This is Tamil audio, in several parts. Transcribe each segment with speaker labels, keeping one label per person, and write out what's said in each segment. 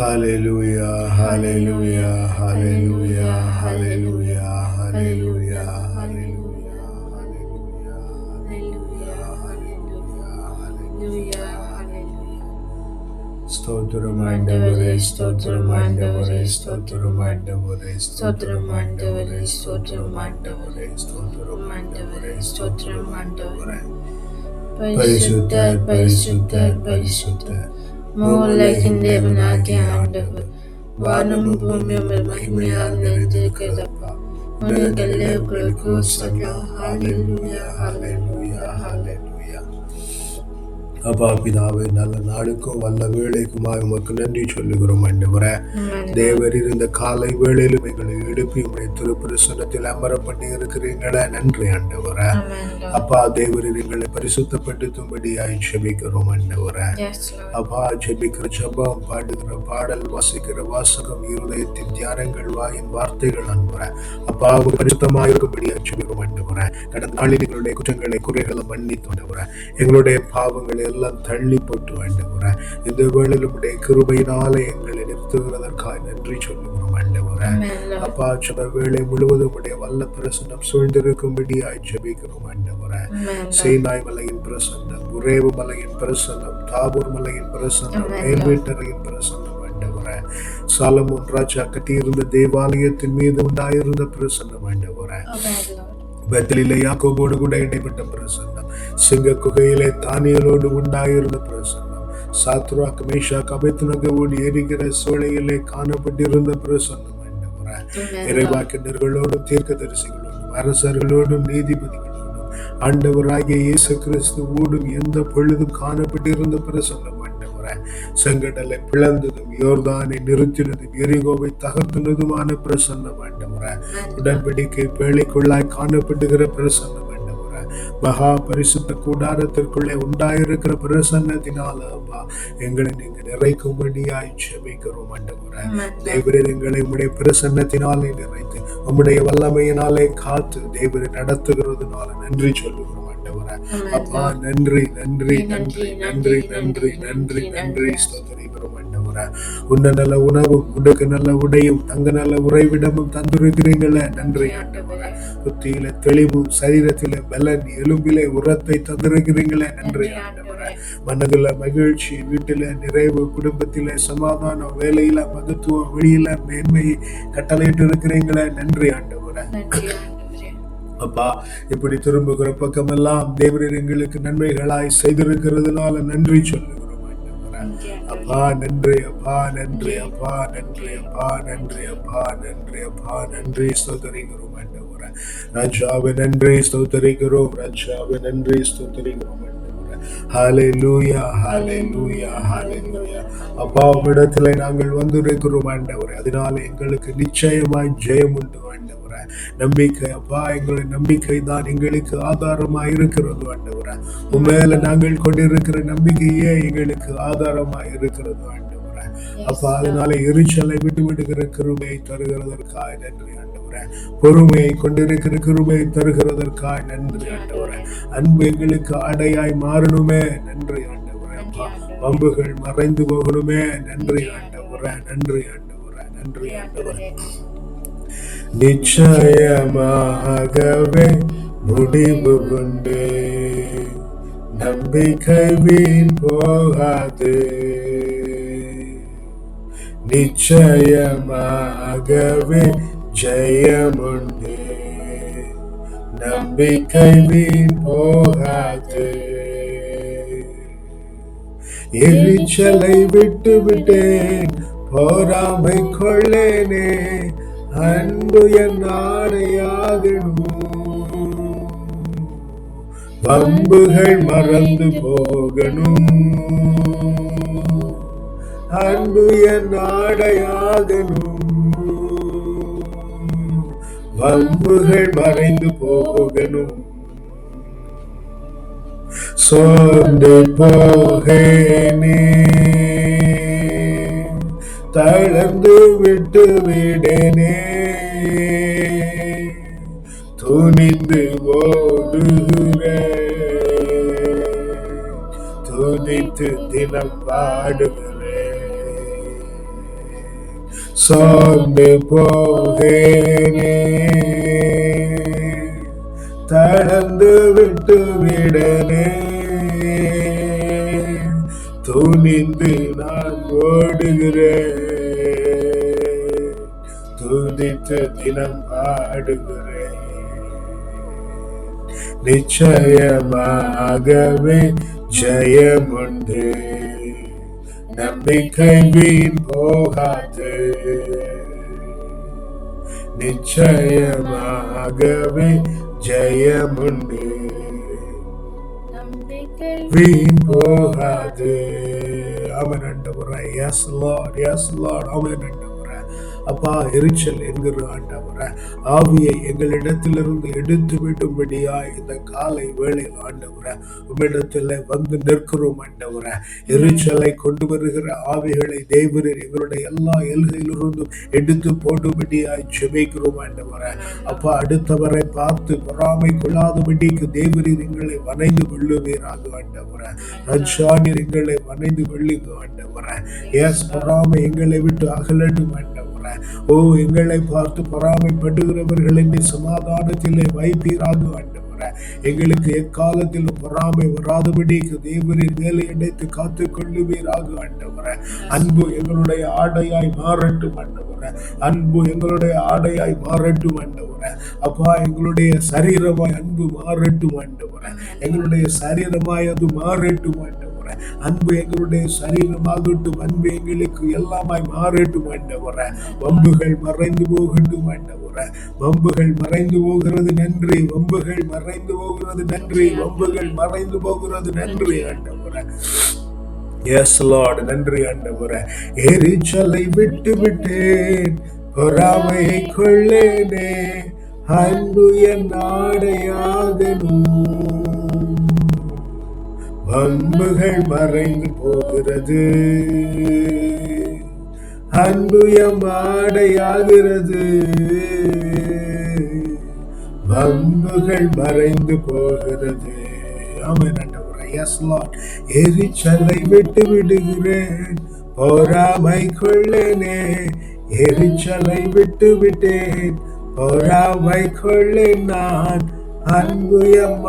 Speaker 1: Hallelujah, hallelujah, hallelujah, hallelujah, hallelujah, hallelujah, ஸ்தோத்திரம் ஆண்டவரே ஸ்தோத்திரம் ஆண்டவரே ஸ்தோத்திரம் ஆண்டவரே ஸ்தோத்திரம் ஆண்டவரே ஸ்தோத்திரம் ஆண்டவரே ஸ்தோத்திரம் ஆண்டவரே
Speaker 2: மோலகின் தேவனாகிய ஆண்டவர் வானம் பூமி உங்கள் மகிமையால் நிறைந்திருக்கிறதப்பா
Speaker 1: உங்கள் கல்லூரி அப்பா பிதாவே நல்ல நாளுக்கும் வல்ல வேலைக்குமாய் உமக்கு நன்றி சொல்லுகிறோம் ஆண்டவரே தேவர் இருந்த காலை வேளையிலும் எங்களை எழுப்பி உடைய திருப்பிரசனத்தில் அமர பண்ணி இருக்கிறீங்களே நன்றி ஆண்டவரே அப்பா தேவர் எங்களை பரிசுத்தப்படுத்தும்படியாய் ஜெபிக்கிறோம்
Speaker 2: Lord.
Speaker 1: அப்பா ஜெபிக்கிற ஜெபம் பாடுகிற பாடல் வாசிக்கிற வாசகம் இருதயத்தின் தியானங்கள் வாயின் வார்த்தைகள் அன்புற அப்பா பரிசுத்தமாக இருக்கும்படியா ஜெபிக்கிறோம் ஆண்டவரே கடந்த நாளில் எங்களுடைய குற்றங்களை குறைகளை மன்னித்து எங்களுடைய பாவங்களை எல்லாம் தள்ளி போட்டு ஆண்டவரே இந்த வேளையில் உடைய கிருபையினாலே எங்களை நிறுத்துகிறதற்காக நன்றி சொல்லுகிறோம் ஆண்டவரே. அப்பா ஜெப வேளை முழுவதும் உடைய வல்ல பிரசனம் சூழ்ந்திருக்கும்படியாய் ஜெபிக்கிறோம் ஆண்டவரே. சீனாய் மலையின் பிரசன்னம் உரேவு மலையின் பிரசன்னம் தாபூர் மலையின் பிரசன்னம். மேல்வீட்டரையின் பிரசன்னம் ஆண்டவரே சாலமோன் ராஜா கட்டியிருந்த தேவாலயத்தின் மீது உண்டாயிருந்த பிரசன்னம் ஆண்டவரே. பெத்தலிலே யாக்கோபோடு கூட இடைப்பட்ட பிரசன்னம் சிங்க குகையிலே தானியலோடு உண்டாயிருந்த பிரசன்னம். சாத்ராக் மேஷாக் அபேத்னகவோடு எரிகிற சோலையிலே காணப்பட்டிருந்த பிரசன்னம் இறைவாக்கினர்களோடும் தீர்க்கதரிசிகளோடும் அரசர்களோடும் நீதிபதிகளோடும் ஆண்டவராகிய இயேசு கிறிஸ்துவோடும் எந்த பொழுதும் காணப்பட்டிருந்த பிரசன்னம் செங்கடலை பிளந்ததும் யோர்தானை நிறுத்தினதும் எரிகோவை தகர்த்தினதுமான பிரசன்னம் ஆண்டவரே உடன்படிக்கை பேழைக்குள்ளாய் காணப்படுகிற பிரசன்னம் மகா பரிசுத்த கூடாரத்திற்குள்ளே உண்டாயிருக்கிற பிரசன்னத்தினால அப்பா எங்களை நீங்க நிறைக்கும்படியாய் ஜெபிக்கிறோம் ஆண்டவரே எங்களை உம்முடைய பிரசன்னத்தினாலே நிறைத்து உம்முடைய வல்லமையினாலே காத்து தேவரை நடத்துகிறதுனால நன்றி சொல்லுகிறோம் ஆண்டவரே அப்பா. நன்றி நன்றி நன்றி நன்றி நன்றி நன்றி நன்றி ஆண்டவரே உன்ன நல்ல உணவும் உனக்கு நல்ல உடையும் தங்க நல்ல உறைவிடமும் தந்திருக்கிறீங்களே நன்றி ஆண்டவரே புத்தியில தெளிவு சரீரத்தில பலன் எலும்பிலே உரத்தை தந்திருக்கிறீங்களே நன்றி ஆண்டவரே மனதுல மகிழ்ச்சி வீட்டில நிறைவு குடும்பத்தில சமாதானம் வேலையில மகத்துவம் வெளியில மேன்மையை கட்டளையிட்டு இருக்கிறீங்களே நன்றி ஆண்டவரே. அப்பா இப்படி திரும்புகிற பக்கமெல்லாம் தேவரீர் எங்களுக்கு நன்மைகளாய் செய்திருக்கிறதுனால நன்றி ஆண்டவரே. அப்பா நன்றி அப்பா நன்றி அப்பா நன்றி அப்பா நன்றி அப்பா நன்றி அப்பா நன்றி. ஸ்தோத்தரிக்கிறோம் ஆண்டவரே. ராஜாவை நன்றி ஸ்தோத்தரிக்கிறோம் ராஜாவை நன்றி ஸ்தோத்தரிக்கிறோம் ஆண்டவரே. ஹalleluya ஹalleluya அப்பா உம்மிடத்திலே நாங்கள் வந்திருக்கிறோம் ஆண்டவரே. அதனால எங்களுக்கு நிச்சயமாய் ஜெயம் உண்டு ஆண்டவர். நம்பிக்கை அப்பா எங்களுடைய நம்பிக்கை தான் எங்களுக்கு ஆதாரமா இருக்கிறது ஆண்டவரே. உண்மையில நாங்கள் கொண்டிருக்கிற நம்பிக்கையே எங்களுக்கு ஆதாரமா இருக்கிறது ஆண்டவரே. அப்பா அதனால எரிச்சலை விட்டு விடுகிற கிருமையை தருகிறதற்காக நன்றி ஆண்டவரே. பொறுமையை கொண்டிருக்கிற கிருமையை தருகிறதற்காக நன்றி ஆண்டவரே. அன்பு எங்களுக்கு அடையாய் மாறணுமே நன்றி ஆண்டவரே. அப்பா பம்புகள் மறைந்து போகணுமே நன்றி ஆண்டவரே. நன்றி ஆண்டவரே. நன்றி ஆண்டவரே. நிச்சயமாகவே முடிவு உண்டு. நம்பிக்கை வீண் போகாது. நிச்சயமாகவே ஜெயமுண்டு. நம்பிக்கை வீண் போகாது. எரிச்சலை விட்டுவிட்டேன். போராமை கொள்ளேனே. அன்பு என் ஆடையாகணும். பம்புகள் மறந்து போகணும். அன்பு என் ஆடையாகணும். பம்புகள் மறைந்து போகணும். சோர்ந்து போகேனே. தளர்ந்து விட்டு விடனே துணிந்து ஓடுகிறேன் துணித்து தினம் பாடுகிறேன் சோர்ந்து போகேனே தளர்ந்து விட்டு விடனே துணிந்து நான் ஓடுகிறேன் துதித்து தினம் பாடுகிறேன். நிச்சயமாகவே ஜெயமுண்டு. நம்பிக்கை வீண் போகாது. நிச்சயமாகவே ஜெயமுண்டு. வீண் போகாது. அவன் ஆண்டவரே எஸ் லார்ட் எஸ் லார்ட் அவன் அப்பா எரிச்சல் என்கிற ஆண்டவரே ஆவியை எங்களிடத்திலிருந்து எடுத்து விடும்படியா இந்த காலை வேளையில் ஆண்டவரே உம்மிடத்தில் வந்து நிற்கிறோம் ஆண்டவரே. எரிச்சலை கொண்டு வருகிற ஆவிகளை தேவரீர் எங்களுடைய எல்லா எல்கையிலிருந்தும் எடுத்து போடும்படியாய் ஜெபிக்கிறோம் ஆண்டவரே. அப்பா அடுத்தவரை பார்த்து பொறாமை கொள்ளாதபடிக்கு தேவரீர் எங்களை வணைந்து கொள்ளுவீராக ஆண்டவரே. ரட்சாணி எங்களை வணைந்து கொள்ளுங்க ஆண்டவரே. எஸ் பொறாமை எங்களை விட்டு அகலட்டும் ஆண்டவரே. ஓ எங்களை பார்த்து பொறாமைப்படுகிறவர்கள் என்னை சமாதானத்திலே வைப்பீராக வேண்டும் எங்களுக்கு எக்காலத்தில் பொறாமை வராதபடிக்கு தேவரின் மேலே இணைத்து காத்து கொள்ளுவீராக ஆண்டவரே அன்பு எங்களுடைய ஆடையாய் மாறட்டும் ஆண்டவரே அன்பு எங்களுடைய ஆடையாய் மாறட்டும் ஆண்டவரே அப்பா எங்களுடைய சரீரமாய் அன்பு மாறட்டும் ஆண்டவரே எங்களுடைய சரீரமாய் அது மாறட்டும் ஆண்டவரே அன்பு எங்களுடைய சரீரமாகட்டும் அன்பு எங்களுக்கு எல்லாமாய் மாறட்டும் ஆண்டவரே வம்புகள் மறைந்து போகட்டும் ஆண்டவரே வம்புகள் மறைந்து போகிறது நன்றி வம்புகள் மறைந்து போகிறது நன்றி வம்புகள் மறைந்து போகிறது நன்றி ஆண்டவரே. எஸ் லார்ட் நன்றி ஆண்டவரே. எரிச்சலை விட்டு விட்டேன் பொறாமையை கொள்ளேனே. அன்பு என் ஆடையாகணும். வம்புகள் மறைந்து போகிறது. அன்பு எம்மாடையாகிறது வம்புகள் மறைந்து போகிறது. எரிச்சலை விட்டு விடுகிறேன். பொறாமை கொள்ளனே எரிச்சலை விட்டு விட்டேன். பொறாமை கொள்ளேன் நான். அன்பு எம்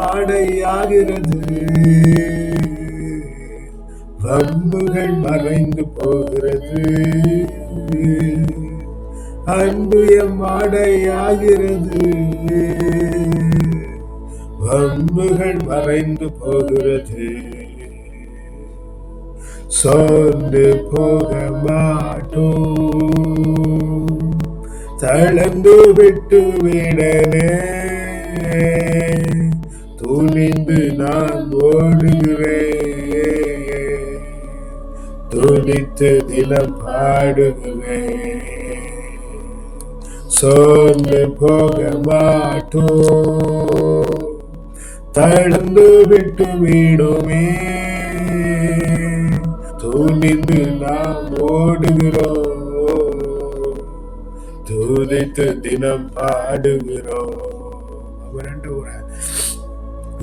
Speaker 1: வம்புகள் மறைந்து போகிறது. அன்பு எம் வம்புகள் மறைந்து போகிறது. சோர்ந்து போக மாட்டோம். தளர்ந்து விட்டு விடனே துணிந்து நான் ஓடுகிறேன். துணித்து தினம் பாடுகிறேன் சோர்ந்து போக மாட்டோம் தளர்ந்து விட்டு விடுமே துணிந்து நாம் ஓடுகிறோம் துதித்து தினம் பாடுகிறோம்.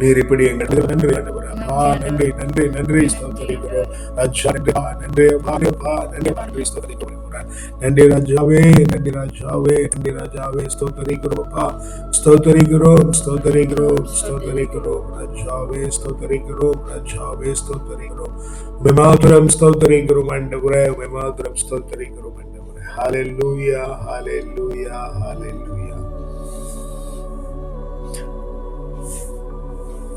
Speaker 1: நீர் இப்படி எங்களுக்கு நன்றி ஆண்டவரே. அப்பா நன்றி நன்றி நன்றி ஸ்தோத்தரிக்கிறோம் ராஜா நன்றி அப்பா, நன்றி அப்பா, அப்பா, நன்றி நன்றி ஸ்தோத்தரிக்கிறோம் நன்றி ராஜாவே நன்றி ராஜாவே நன்றி ராஜாவே ஸ்தோத்தரிக்கிறோம் அப்பா ஸ்தோத்தரிக்கிறோம் ஸ்தோத்தரிக்கிறோம் ஸ்தோத்தரிக்கிறோம் ராஜாவே ஸ்தோத்தரிக்கிறோம் ராஜாவே ஸ்தோத்தரிக்கிறோம் உம்மை மாத்திரம் ஸ்தோத்தரிக்கிறோம் ஆண்டவரே உம்மை மாத்திரம் ஸ்தோத்தரிக்கிறோம் ஆண்டவரே ஹalleluya ஹalleluya ஹalleluya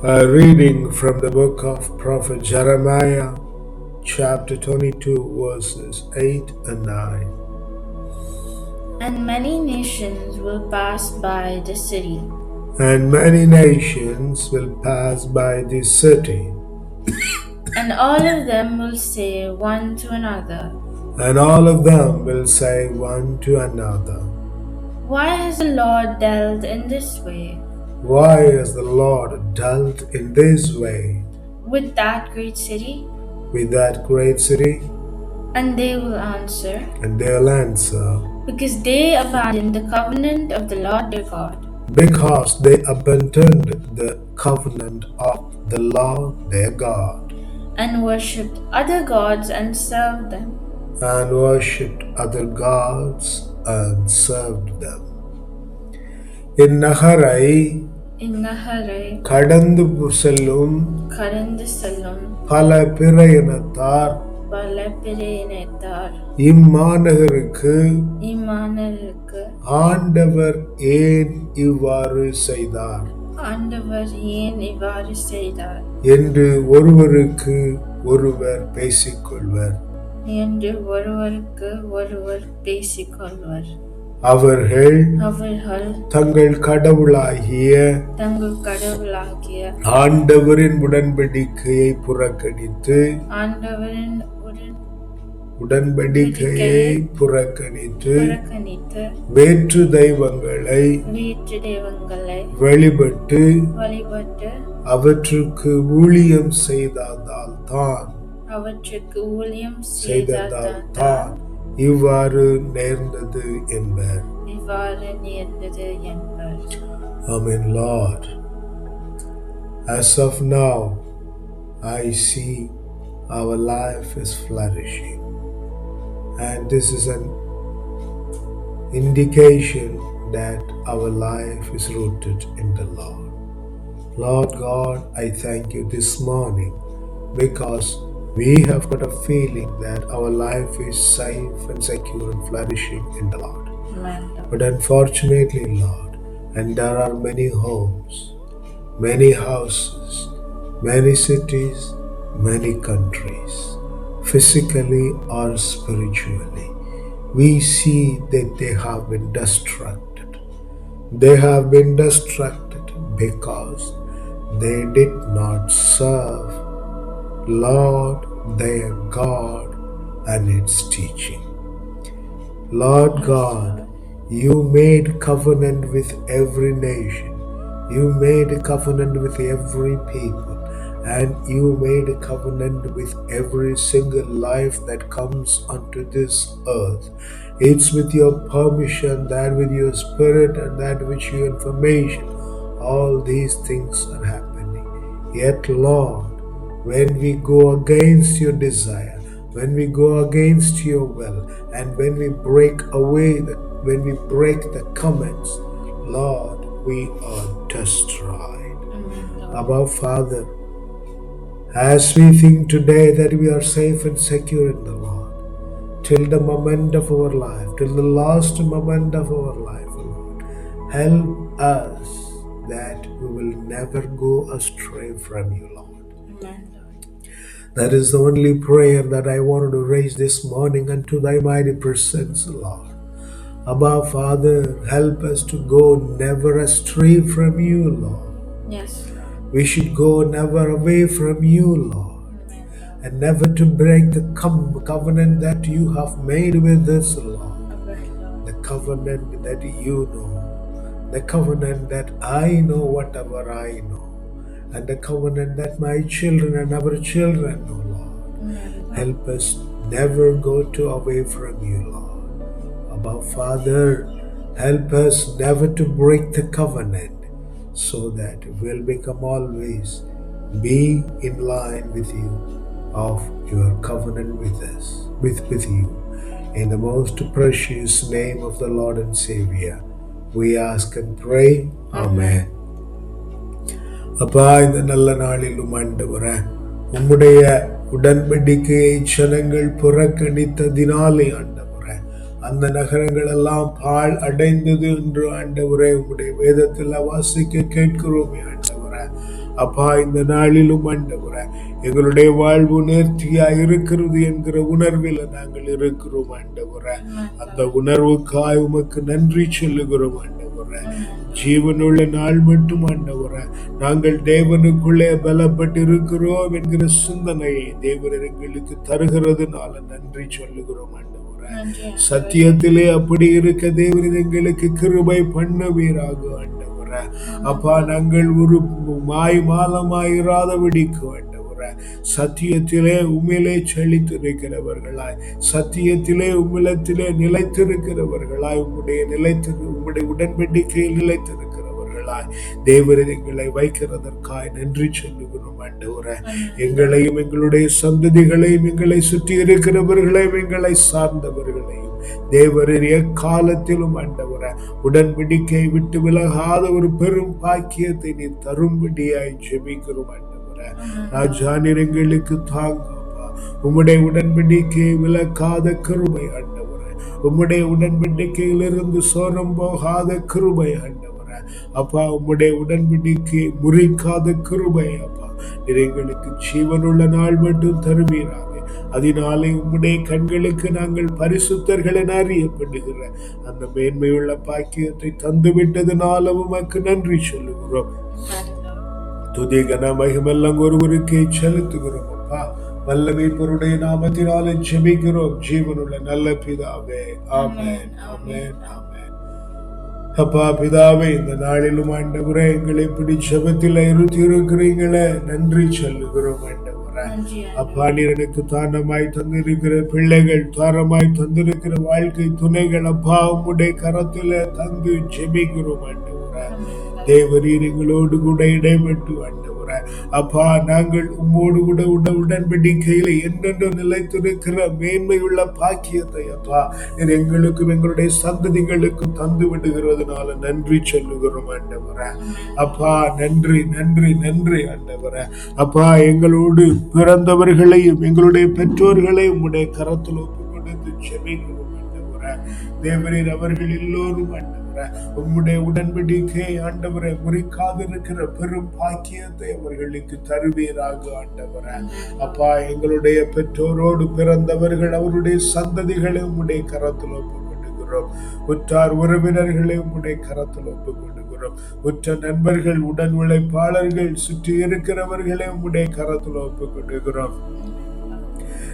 Speaker 1: A reading from the book of Prophet Jeremiah, chapter 22, verses 8 and 9.
Speaker 2: And many nations will pass by the city,
Speaker 1: And many nations will pass by this city,
Speaker 2: and all of them will say one to another,
Speaker 1: and all of them will say one to another,
Speaker 2: Why has the Lord dealt in this way
Speaker 1: Why has the Lord dealt in this way
Speaker 2: with that great city?
Speaker 1: with that great city?
Speaker 2: And they will answer,
Speaker 1: And they'll answer,
Speaker 2: Because they abandoned the covenant of the Lord their God,
Speaker 1: Because they abandoned the covenant of the Lord their God,
Speaker 2: and worshipped other gods and served them.
Speaker 1: and worshipped other gods and served them. இந்நகரை
Speaker 2: இந்நகரை
Speaker 1: கடந்து செல்லும்
Speaker 2: கடந்து செல்லும்
Speaker 1: பல பிற இனத்தார்.
Speaker 2: பல பிற இனத்தார்.
Speaker 1: இம்மாநகருக்கு
Speaker 2: இம்மானருக்கு
Speaker 1: ஆண்டவர் ஏன் இவ்வாறு செய்தார்?
Speaker 2: ஆண்டவர் ஏன் இவ்வாறு செய்தார்?
Speaker 1: என்று ஒருவருக்கு ஒருவர் பேசிக்கொள்வர்.
Speaker 2: என்று ஒருவருக்கு ஒருவர் பேசிக்கொள்வர்.
Speaker 1: அவர்கள்
Speaker 2: அவர்கள்
Speaker 1: தங்கள் கடவுளாகிய
Speaker 2: தங்கள் கடவுளாகிய
Speaker 1: ஆண்டவரின் உடன்படிக்கையை புறக்கணித்து
Speaker 2: ஆண்டவரின் உடன்
Speaker 1: உடன்படிக்கையை புறக்கணித்து வேற்று தெய்வங்களை வழிபட்டு
Speaker 2: வழிபட்டு
Speaker 1: அவற்றுக்கு ஊழியம் செய்ததால் தான்
Speaker 2: அவற்றுக்கு ஊழியம்
Speaker 1: செய்ததால் தான் இவ்வாறு நேர்ந்தது என்பர்
Speaker 2: இவ்வாறு நேர்ந்தது என்பர்
Speaker 1: Amen, Lord. As of now, I see our life is flourishing. And this is an indication that our life is rooted in the Lord. Lord God, I thank you this morning because we have got a feeling that our life is safe and secure and flourishing in the Lord.
Speaker 2: Amen.
Speaker 1: But unfortunately, Lord, and there are many homes, many houses, many cities, many countries, physically or spiritually, we see that they have been distracted. They have been distracted because they did not serve Lord their God and its teaching. Lord God, you made covenant with every nation. You made a covenant with every people. And you made a covenant with every single life that comes onto this earth. It's with your permission, that with your spirit, and that with your information. All these things are happening. Yet, Lord, when we go against your desire, when we go against your will, and when we break away, the, when we break the comments, Lord, we are destroyed.
Speaker 2: Mm-hmm. Lord.
Speaker 1: Abba Father, as we think today that we are safe and secure in the Lord, till the moment of our life, till the last moment of our life, Lord, help us that we will never go astray from you, Lord. That is the only prayer that I wanted to raise this morning unto thy mighty presence, Lord. Abba, Father, help us to go never astray from you, Lord.
Speaker 2: Yes,
Speaker 1: We should go never away from you, Lord, and never to break the com- covenant that you have made with us, Lord. The covenant that you know, the covenant that I know whatever I know, and the covenant that my children and our children know, Lord.
Speaker 2: Lord.
Speaker 1: Help us never go to away from you, Lord. Above Father, help us never to break the covenant so that we'll become always be in line with you of your covenant with us, with, with you. In the most precious name of the Lord and Savior, we ask and pray. Amen. அப்பா இந்த நல்ல நாளிலும் ஆண்டவரே உம்முடைய உடன்படிக்கையை ஜனங்கள் புறக்கணித்ததினாலே ஆண்டவரே அந்த நகரங்கள் எல்லாம் பால் அடைந்தது என்று ஆண்டவரே உங்களுடைய வேதத்தில் வாசிக்க கேட்கிறோமே ஆண்டவரே அப்பா இந்த நாளிலும் ஆண்டவரே எங்களுடைய வாழ்வு நேர்த்தியா இருக்கிறது என்கிற உணர்வில் நாங்கள் இருக்கிறோம் ஆண்டவரே அந்த உணர்வுக்காய் உமக்கு நன்றி சொல்லுகிறோம் ஆண்டவரே ஜீவனுள்ள நாள் மட்டும் ஆண்டவரே நாங்கள் தேவனுக்குள்ளே பலப்பட்டு இருக்கிறோம் என்கிற சிந்தனையை தேவன் எங்களுக்கு தருகிறதுனால நன்றி சொல்லுகிறோம் ஆண்டவரே சத்தியத்திலே அப்படி இருக்க தேவன் எங்களுக்கு கிருபை பண்ணுவீராக ஆண்டவரே அப்பா நாங்கள் ஒரு மாய் மாலமாயிராதபடிக்கு ஆண்டவரே சத்தியத்திலே உண்மையிலே செழித்திருக்கிறவர்களாய் சத்தியத்திலே உம்மிலத்திலே நிலைத்திருக்கிறவர்களாய் உம்முடைய நிலைத்திரு உம்முடைய உடன்படிக்கையில் நிலைத்திருக்கிறவர்களாய் தேவரீர் எங்களை வைக்கிறதற்காய் நன்றி சொல்லுகிறோம் ஆண்டவரே. எங்களையும் எங்களுடைய சந்ததிகளையும் எங்களை சுற்றி இருக்கிறவர்களையும் எங்களை சார்ந்தவர்களையும் தேவரின் எக்காலத்திலும் ஆண்டவர உடன்படிக்கை விட்டு விலகாத ஒரு பெரும் பாக்கியத்தை நீ தரும்படியாய் ஜெபிக்கிறோம் ஆண்டவர. ராஜா எங்களுக்கு தாங்கப்பா. உம்முடைய உடன்படிக்கை விளக்காத கருமை ஆண்டவர. உம்முடைய உடன்படிக்கையிலிருந்து சோரம் போகாத கிருபை ஆண்டவர. அப்பா உம்முடைய உடன்படிக்கை முறிக்காத கிருபை அப்பா. நீர் எங்களுக்கு ஜீவனுள்ள நாள் மட்டும் தருவீராக. அதனாலே உம்முடைய கண்களுக்கு நாங்கள் பரிசுத்தர்கள் என அறியப்படுகிற அந்த மேன்மையுள்ள பாக்கியத்தை தந்துவிட்டதுனால உமக்கு நன்றி சொல்லுகிறோம். துதி கன மகிமெல்லாம் ஒருவருக்கே செலுத்துகிறோம் அப்பா. வல்லமை பொருடைய நாமத்தினாலே ஜெபிக்கிறோம். ஜீவனுள்ள நல்ல பிதாவே. ஆமென். ஆமென் ஆமென். அப்பா பிதாவே இந்த நாளிலும் ஆண்டவரே எங்களை இப்படி ஜெபத்தில் இருத்தி இருக்கிறீங்களே நன்றி சொல்லுகிறோம் ஆண்டவரே. அப்பா நீர் எனக்கு தானமாய் தந்திருக்கிற பிள்ளைகள் தாரமாய் தந்திருக்கிற வாழ்க்கை துணைகள் அப்பா உம்முடைய கரத்துல தந்து ஜெபிக்கிறோம் ஆண்டவரே. தேவரீர் எங்களோடு கூட இடைபெற்று ஆண்டவரே அப்பா நாங்கள் உம்மோடு கூட உட உடன்படிக்கையில என்னென்று நிலைத்திருக்கிற மேன்மையுள்ள பாக்கியத்தை அப்பா எங்களுக்கும் எங்களுடைய சந்ததிகளுக்கும் தந்து விடுகிறதுனால நன்றி சொல்லுகிறோம் ஆண்டவரே. அப்பா நன்றி நன்றி நன்றி ஆண்டவரே. அப்பா எங்களோடு பிறந்தவர்களையும் எங்களுடைய பெற்றோர்களையும் உம்முடைய கரத்தில் ஒப்பு கொடுத்து செபிக்கிறோம் ஆண்டவரே. தேவரீர் அவர்கள் எல்லோரும் ஆண்டவர். உம்முடைய உடன்படிக்கை ஆண்டவரை முறிக்காதிருக்கிற பெரும் பாக்கியத்தை அவர்களுக்கு தருவீராக ஆண்டவரை. அப்பா எங்களுடைய பெற்றோரோடு பிறந்தவர்கள் அவருடைய சந்ததிகளை உம்முடைய கரத்தில் ஒப்பு கொடுக்கிறோம் உற்றார் உறவினர்களை உம்முடைய கரத்தில் ஒப்பு கொடுக்கிறோம் உற்ற நண்பர்கள் உடன் உழைப்பாளர்கள் சுற்றி இருக்கிறவர்களை உம்முடைய கரத்தில் ஒப்பு கொடுக்கிறோம்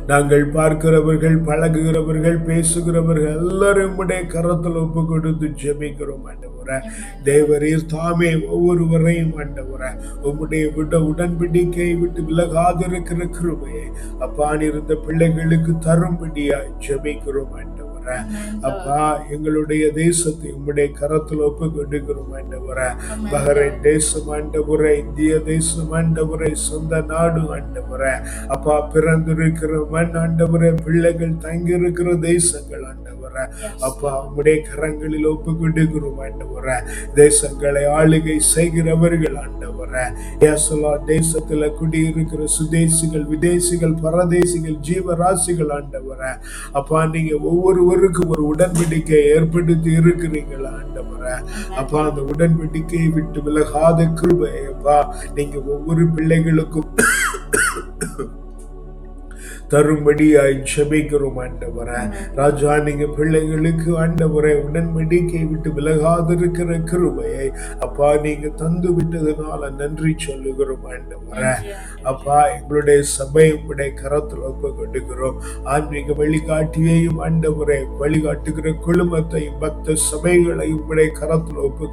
Speaker 1: நாங்கள் பார்க்கிறவர்கள் பழகுகிறவர்கள் பேசுகிறவர்கள் எல்லாரும் உடைய கரத்தில் ஒப்பு கொடுத்து ஜெபிக்கிறோம் ஆண்டவரே. தேவரீர் தாமே ஒவ்வொருவரையும் ஆண்டவரே. உம்முடைய விட உடன்படிக்கையை விட்டு விலகாதிருக்கிற கிருபையை அப்பான் இருந்த பிள்ளைகளுக்கு தரும்படியாய் ஜெபிக்கிறோம் ஆண்டவரே. அப்பா எங்களுடைய தேசத்தை உம்முடைய கரத்தில் ஒப்பு கொடுக்கிறோம் ஆண்டவரே பஹரைன் தேசம் ஆண்டவரே. இந்திய தேசம் ஆண்டவரே. சொந்த நாடு ஆண்டவரே. அப்பா பிறந்திருக்கிற மண் ஆண்டவரே. பிள்ளைகள் தங்கியிருக்கிற தேசங்கள் ஆண்டவரே. அப்பா உம்முடைய கரங்களில் ஒப்பு கொடுக்கிறோம் ஆண்டவரே. தேசங்களை ஆளுகை செய்கிறவர்கள் ஆண்டவர. ஏசலா தேசத்துல குடியிருக்கிற சுதேசிகள் விதேசிகள் பரதேசிகள் ஜீவராசிகள் ஆண்டவர. அப்பா நீங்க ஒவ்வொருவருக்கும் ஒரு உடன்படிக்கை ஏற்படுத்தி இருக்கிறீங்களா ஆண்டவர. அப்பா அந்த உடன்படிக்கையை விட்டு விலகாத கிருபையப்பா நீங்க ஒவ்வொரு பிள்ளைகளுக்கும் தரும்படியாய் ஜெபிக்கிறோம் ஆண்டவரே. ராஜா நீங்க பிள்ளைகளுக்கு ஆண்டவரை உடன்படிக்கை விட்டு விலகாதிருக்கிற கிருபையை அப்பா நீங்க தந்து விட்டதுனால நன்றி சொல்லுகிறோம் ஆண்டவரே. அப்பா எங்களுடைய சபை உங்களுடைய கரத்தில் ஒப்பு கொண்டுகிறோம் ஆன்மீக வழிகாட்டியையும் ஆண்டவரை வழிகாட்டுகிற குழுமத்தையும் பக்த சபைகளையும் உங்களுடைய கரத்தில் ஒப்பு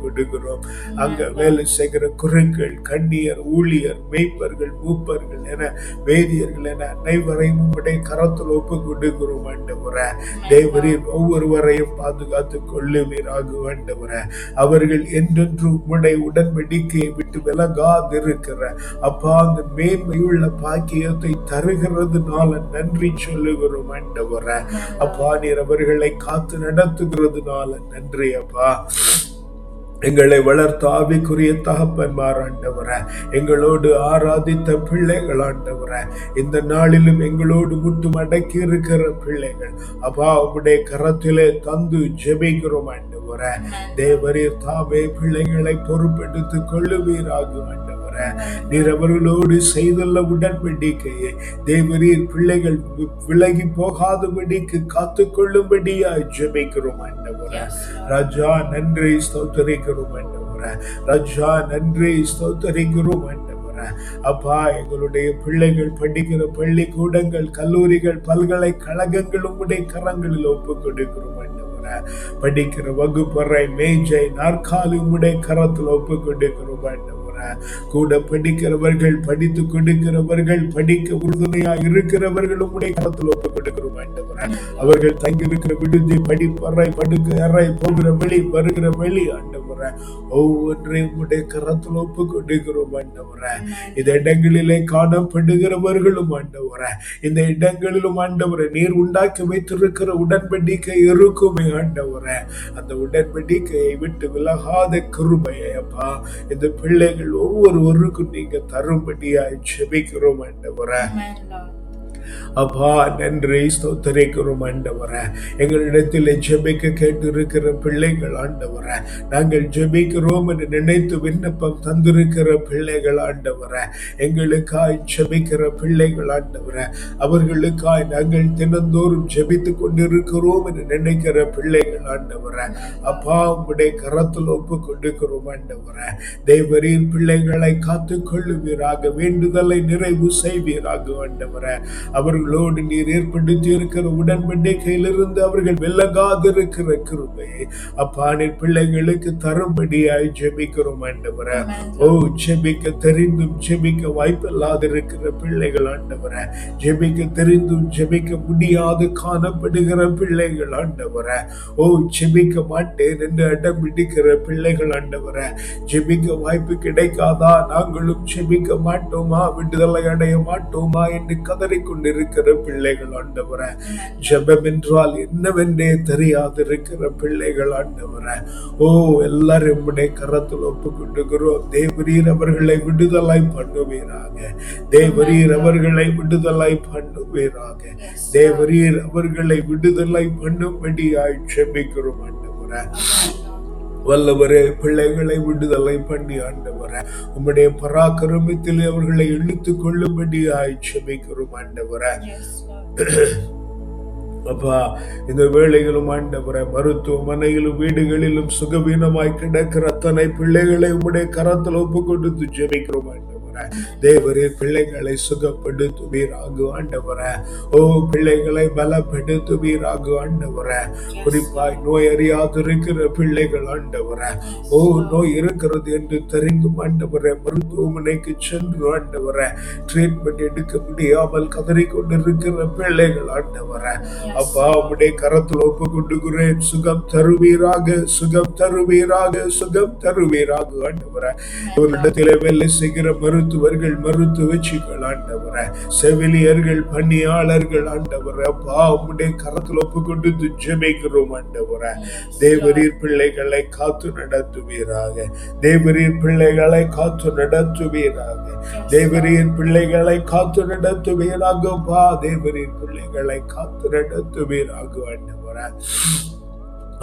Speaker 1: அங்க வேலை செய்கிற குறைகள் கண்ணியர் ஊழியர் மெய்ப்பர்கள் மூப்பர்கள் என வேதியர்கள் என அனைவரையும் உங்களுடைய கரத்தில் ஒப்பு கொண்டுகிறோம் ஆண்டவரே. தேவரின் ஒவ்வொருவரையும் பாதுகாத்து கொள்ளுவீராக ஆண்டவரே. அவர்கள் என்றென்று உம்முடைய உடன்படிக்கையை விட்டு விலகாதிருக்கிற அப்பா அந்த மேன்மையுள்ள பாக்கியத்தை தருகிறதுனால நன்றி சொல்லுகிறோம் ஆண்டவரே. அப்பா நீர் அவர்களை காத்து நடத்துகிறதுனால நன்றி அப்பா. எங்களை வளர்த்த ஆவிக்குரிய தகப்பன்மார் ஆண்டவர எங்களோடு ஆராதித்த பிள்ளைகள் ஆண்டவர இந்த நாளிலும் எங்களோடு முட்டும் அடக்கி இருக்கிற பிள்ளைகள் அப்பா உம்முடைய கரத்திலே தந்து ஜெபிக்கிறோம் ஆண்டவர. தேவரீர் தாமே பிள்ளைகளை பொறுப்பெடுத்து கொள்ளுவீராக ஆண்டவர. நீர் அவர்களோடு செய்துள்ள உடன்படிக்கையை தேவரீர் பிள்ளைகள் விலகி போகாதபடிக்கு காத்து கொள்ளும்படியாய் ஜெபிக்கிறோம் ஆண்டவர. ராஜா நன்றி ஸ்தோத்தரிக்கிறோம் ஆண்டவரே. ராஜா நன்றி ஸ்தோத்தரிக்கிறோம் ஆண்டவரே. அப்பா எங்களுடைய பிள்ளைகள் படிக்கிற பள்ளிக்கூடங்கள் கல்லூரிகள் பல்கலைக்கழகங்கள் உம்முடைய கரங்களில் ஒப்பு கொடுக்கிறோம் ஆண்டவரே. படிக்கிற வகுப்பறை மேஜை நாற்காலி உம்முடைய கரத்தில் ஒப்பு கொடுக்கிறோம் ஆண்டவரே. கூட படிக்கிறவர்கள் படித்து கொடுக்கிறவர்கள் படிக்க உறுதுணையா இருக்கிறவர்கள் உம்முடைய கரத்தில் ஒப்பு கொடுக்கிறோம் ஆண்டவரே அவர்கள் தங்கியிருக்கிற விடுதி படிப்பறை படுக்க அறை போகிற வெளி வருகிற வெளி ஆண்டவர. ஆண்டவரே. ஒவ்வொன்றையும் உம்முடைய கரத்தில் ஒப்பு கொடுக்கிறோம் ஆண்டவரே. இந்த இடங்களிலே காணப்படுகிறவர்களும் ஆண்டவரே. இந்த இடங்களிலும் ஆண்டவரே நீர் உண்டாக்கி வைத்திருக்கிற உடன்படிக்கை இருக்குமே ஆண்டவரே. அந்த உடன்படிக்கையை விட்டு விலகாத கிருபையை அப்பா இந்த பிள்ளைகள் ஒவ்வொருவருக்கும் நீங்க தரும்படியாய் செபிக்கிறோம் ஆண்டவரே. அப்பா நன்றி ஸ்தோத்தரிக்கிறோம் ஆண்டவர. எங்களிடத்தில் ஜெபிக்க கேட்டு இருக்கிற பிள்ளைகள் ஆண்டவர. நாங்கள் ஜெபிக்கிறோம் என்று நினைத்து விண்ணப்பம் தந்திருக்கிற பிள்ளைகள் ஆண்டவர. எங்களுக்காய் ஜெபிக்கிற பிள்ளைகள் ஆண்டவர. அவர்களுக்காய் நாங்கள் தினந்தோறும் ஜெபித்து கொண்டிருக்கிறோம் என்று நினைக்கிற பிள்ளைகள் ஆண்டவர. அப்பா உங்களுடைய கரத்தில் ஒப்பு கொண்டிருக்கிறோம் ஆண்டவர. தேவரின் பிள்ளைகளை காத்து கொள்ளுவீராக வேண்டுதலை நிறைவு செய்வீராக ஆண்டவர. அவர்களோடு நீர் ஏற்படுத்தி இருக்கிற உடன்படிக்கையிலிருந்து அவர்கள் விலகாதிருக்கிற கிருபையை அப்பா நீர் பிள்ளைகளுக்கு தரும்படியாய் ஜெபிக்கிறோம் ஆண்டவரே. ஓ. ஜெபிக்க தெரிந்தும் ஜெபிக்க வாய்ப்பில்லாதிருக்கிற பிள்ளைகள் ஆண்டவரே. ஜெபிக்க தெரிந்தும் ஜெபிக்க முடியாது காணப்படுகிற பிள்ளைகள் ஆண்டவரே. ஓ ஜெபிக்க மாட்டேன் என்று அடம் பிடிக்கிற பிள்ளைகள் ஆண்டவரே. ஜெபிக்க வாய்ப்பு கிடைக்காதா? நாங்களும் ஜெபிக்க மாட்டோமா? விடுதலை அடைய மாட்டோமா? என்று கொண்டிருக்கிற பிள்ளைகள் ஆண்டவர. ஜபம் என்றால் என்னவென்றே தெரியாதிருக்கிற பிள்ளைகள் ஆண்டவர. ஓ எல்லாரும் உடைய கரத்தில் ஒப்பு கொண்டுகிறோம் தேவரீர் அவர்களை விடுதலாய் பண்ணுவீராக. தேவரீர் அவர்களை விடுதலாய் பண்ணுவீராக. தேவரீர் அவர்களை விடுதலை பண்ணும்படியாய் செபிக்கிறோம் ஆண்டவர. வல்லவரே பிள்ளைகளை விடுதலை பண்ணி ஆண்டவர. உம்முடைய பராக்கிரமத்தில் அவர்களை இழுத்துக் கொள்ளும்படி செபிக்கிறோம் ஆண்டவர. அப்பா இந்த வேளையிலும் ஆண்டவரே மருத்துவமனையிலும் வீடுகளிலும் சுகவீனமாய் கிடக்கிற அத்தனை பிள்ளைகளை உம்முடைய கரத்தில் ஒப்பு கொடுத்து ஜெபிக்கிறோம் ஆண்டவர். தேவரே பிள்ளைகளை சுகப்படுத்துவீராக ஆண்டவரே. ஓ பிள்ளைகளை பலப்படுத்துவீராக ஆண்டவரே. குறிப்பாய் நோய் அறியாதிருக்கிற பிள்ளைகள் ஆண்டவரை. ஓ நோய் இருக்கிறது என்று தெரிந்தும் ஆண்டவரை. மருத்துவமனைக்கு சென்று ஆண்டவரை. ட்ரீட்மெண்ட் எடுக்க முடியாமல் கதறிக்கொண்டிருக்கிற பிள்ளைகள் ஆண்டவரை. அப்பா உம்முடைய கரத்தில் ஒப்பு கொண்டுகிறேன் சுகம் தருவீராக சுகம் தருவீராக சுகம் தருவீராக ஆண்டவரை. இவரிடத்திலே வேலை செய்கிற மருத்துவர்கள் மருத்துவச்சிகள் ஆண்டவர. செவிலியர்கள் பணியாளர்கள் ஆண்டவர. அப்பா உம்முடைய கரத்தில் ஒப்பு கொண்டு ஜெபிக்கிறோம் ஆண்டவர. தேவரீர் பிள்ளைகளை காத்து நடத்துவீராக. தேவரீர் பிள்ளைகளை காத்து நடத்துவீராக. தேவரீர் பிள்ளைகளை காத்து நடத்துவீராக பா தேவரீர் பிள்ளைகளை காத்து நடத்துவீராக ஆண்டவர.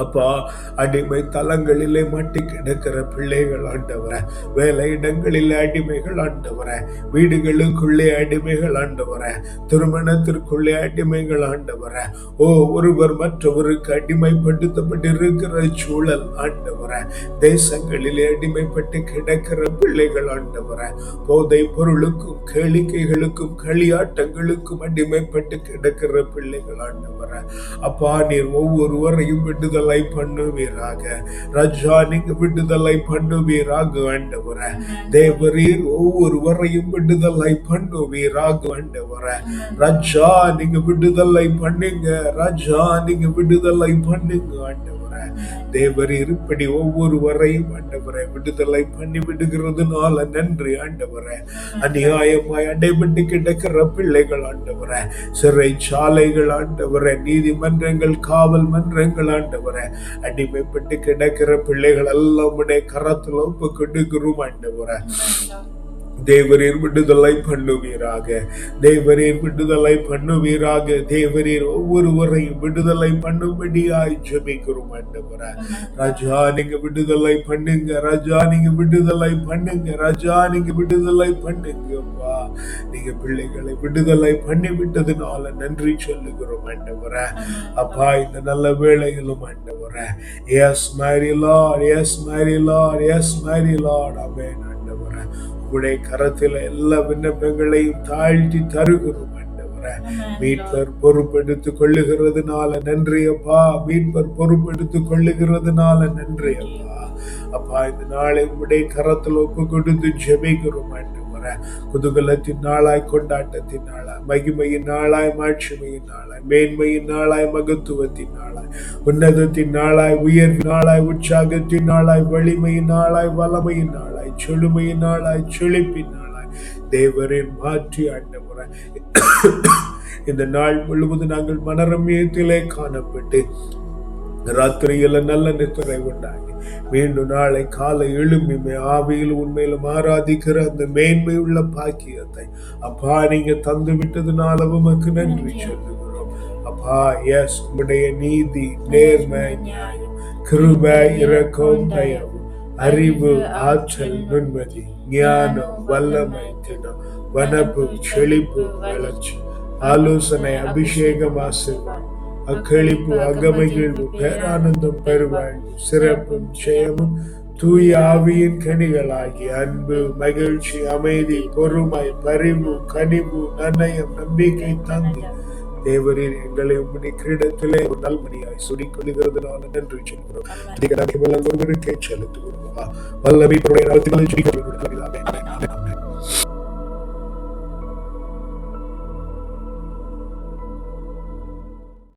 Speaker 1: அப்பா அடிமை தலங்களிலே மாட்டி கிடக்கிற பிள்ளைகள் ஆண்டவர வேலை இடங்களில் அடிமைகள் ஆண்டவர வீடுகளுக்குள்ளே அடிமைகள் ஆண்டவர திருமணத்திற்குள்ளே அடிமைகள் ஆண்டவர. ஓ ஒருவர் மற்றவருக்கு அடிமைப்படுத்தப்பட்டிருக்கிற சூழல் ஆண்டவர. தேசங்களிலே அடிமைப்பட்டு கிடக்கிற பிள்ளைகள் ஆண்டவர. போதை பொருளுக்கும் கேளிக்கைகளுக்கும் களியாட்டங்களுக்கும் அடிமைப்பட்டு கிடக்கிற பிள்ளைகள் ஆண்டவர. அப்பா நீர் ஒவ்வொருவரையும் விடுதலை பண்ணுவீராக. ரஜா நீங்க விடுதலை பண்ணுவீராக ஆண்டவர. தேவரீர் ஒவ்வொருவரையும் விடுதலை பண்ணுவீராக ஆண்டவர. ரஜா நீங்க விடுதலை பண்ணுங்க. ரஜா நீங்க விடுதலை பண்ணுங்க ஆண்டவர. தேவர் இருப்படி ஒவ்வொருவரையும் ஆண்டவரை விடுதலை பண்ணி விடுகிறதுனால நன்றி ஆண்டவரை. அநியாயமாய் அடைபட்டு கிடக்கிற பிள்ளைகள் ஆண்டவரை சிறை சாலைகள் ஆண்டவரே நீதிமன்றங்கள் காவல் மன்றங்கள் ஆண்டவரை. அடிமைப்பட்டு கிடக்கிற பிள்ளைகள் எல்லாம் உடைய கரத்தில் ஒப்பு கொடுக்கிறோம் ஆண்டவரை. தேவரீர் விடுதலை பண்ணுவீராக. தேவரீர் விடுதலை பண்ணுவீராக. தேவரீர் ஒவ்வொருவரையும் விடுதலை பண்ணும்படியாய் ஜெபிக்கிறோம் ஆண்டவரே. ராஜா நீங்க விடுதலை பண்ணுங்க. ராஜா நீங்க விடுதலை பண்ணுங்க. ராஜா நீங்க விடுதலை பண்ணுங்கப்பா நீங்க பிள்ளைகளை விடுதலை பண்ணி விட்டதுனால நன்றி சொல்லுகிறோம் ஆண்டவரே. அப்பா இந்த நல்ல வேலைகளும் ஆண்டவரே. Yes Mary lord yes Mary lord yes Mary lord amen உடைய கரத்தில் எல்லா விண்ணப்பங்களையும் தாழ்த்தி தருகிறோம் மீட்பர் பொறுப்பெடுத்துக் கொள்ளுகிறதுனால நன்றி அப்பா. மீட்பர் பொறுப்பெடுத்துக் கொள்ளுகிறதுனால நன்றி அப்பா. அப்பா இந்த நாளை உடைய கரத்தில் ஒப்பு கொடுத்து ஜெபிக்கிறோம் குதூகலத்தின் நாளாய் கொண்டாட்டத்தின் நாளாய் மகிமையின் நாளாய் மாட்சிமையின் நாளாய் மேன்மையின் நாளாய் மகத்துவத்தின் நாளாய் உன்னதத்தின் நாளாய் உயர்வின் நாளாய் உற்சாகத்தின் நாளாய் வலிமையின் நாளாய் வல்லமையின் நாளாய். நாளாய் செழிப்பின் நாளாய் தேவரின் மாற்றி ஆண்டவரை. இந்த நாள் முழுவதும் நாங்கள் மனரமியத்திலே காணப்பட்டு ராத்திரியில நல்ல நித்திரை உண்டாகி மீண்டும் நாளை காலை எழும்பி ஆவியில் உண்மையிலும் ஆராதிக்கிற அந்த மேன்மை உள்ள பாக்கியத்தை அப்பா நீங்க தந்து விட்டதுனால உமக்கு நன்றி சொல்லுகிறோம். அப்பா எஸ் உம்முடைய நீதி நேர்மை நியாயம் கிருபை இரக்கம் தயவு. அறிவு ஆற்றல் நுண்மதி ஞானம் வல்லமை தினம் வனப்பு செழிப்பு வளர்ச்சி ஆலோசனை அபிஷேகம் ஆசீர்வாதம் அக்களிப்பு அகமகிழ்வு பேரானந்தம் பெருவாழ்வு சிறப்பும் ஜெயமும் தூய ஆவியின் கனிகளாகி அன்பு மகிழ்ச்சி அமைதி பொறுமை பரிவு கனிவு நன்னயம் நம்பிக்கை தந்து தேவரீர் எங்களை உம்முடைய கிரீடத்திலே ஒரு நல்மணியாய் சுடிக்கொள்கிறது நான் நன்றி சொல்கிறோம். அதிக நன்மை வல்லவருக்கே செலுத்துகிறோம்? வல்லமை பொருளை நடத்துகளை ஜெயிக்கிறோம்